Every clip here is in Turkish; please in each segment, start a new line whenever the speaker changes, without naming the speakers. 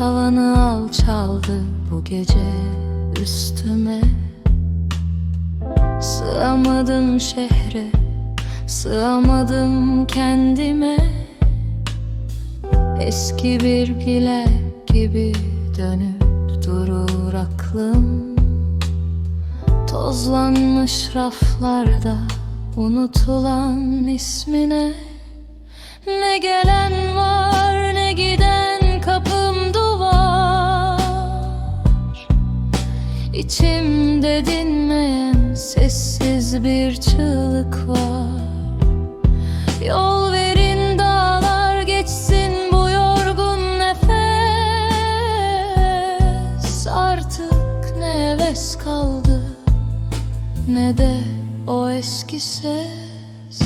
tavanı alçaldı bu gece üstüme. Sığamadım şehre Sığamadım kendime. Eski bir pile gibi dönüp durur aklım. Tozlanmış raflarda unutulan ismine İçimde dinmeyen sessiz bir çığlık var. Yol verin dağlar geçsin bu yorgun nefes. Artık ne heves kaldı ne de o eski ses.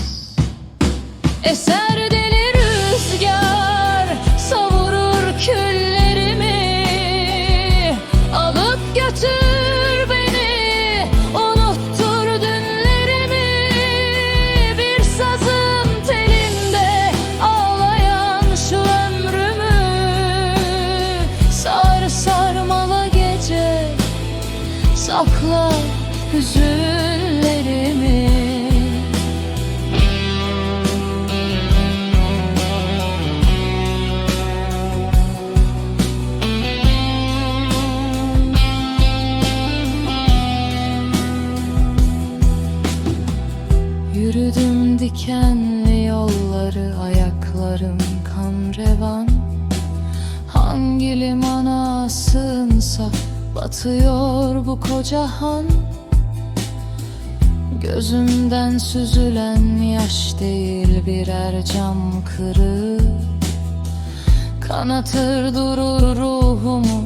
Eser deli hüzünlerimi Yürüdüm dikenli yolları ayaklarım kan revan. Hangi limana sığınsa batıyor bu koca han Gözümden süzülen yaş değil birer cam kırık. Kanatır durur ruhumu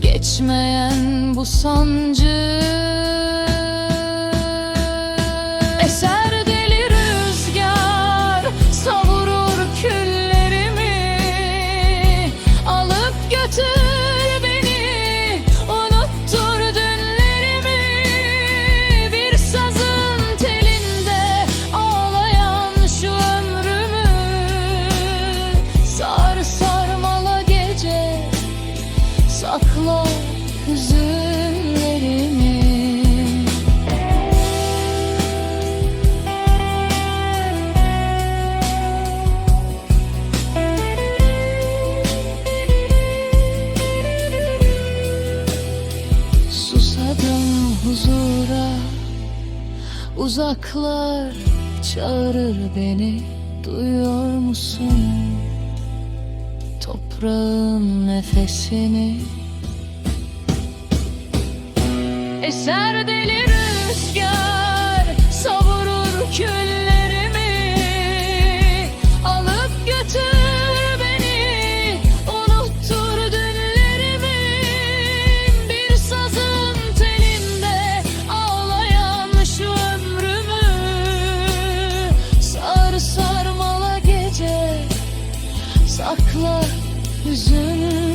geçmeyen bu sancı huzura Uzaklar çağırır beni Duyuyor musun? Toprağın nefesini Eser deli rüzgar savurur küllerimi. Alıp götür beni unuttur dünlerimi. Bir sazın telinde ağlayan şu ömrümü. Sar sarmala gece sakla hüzünü.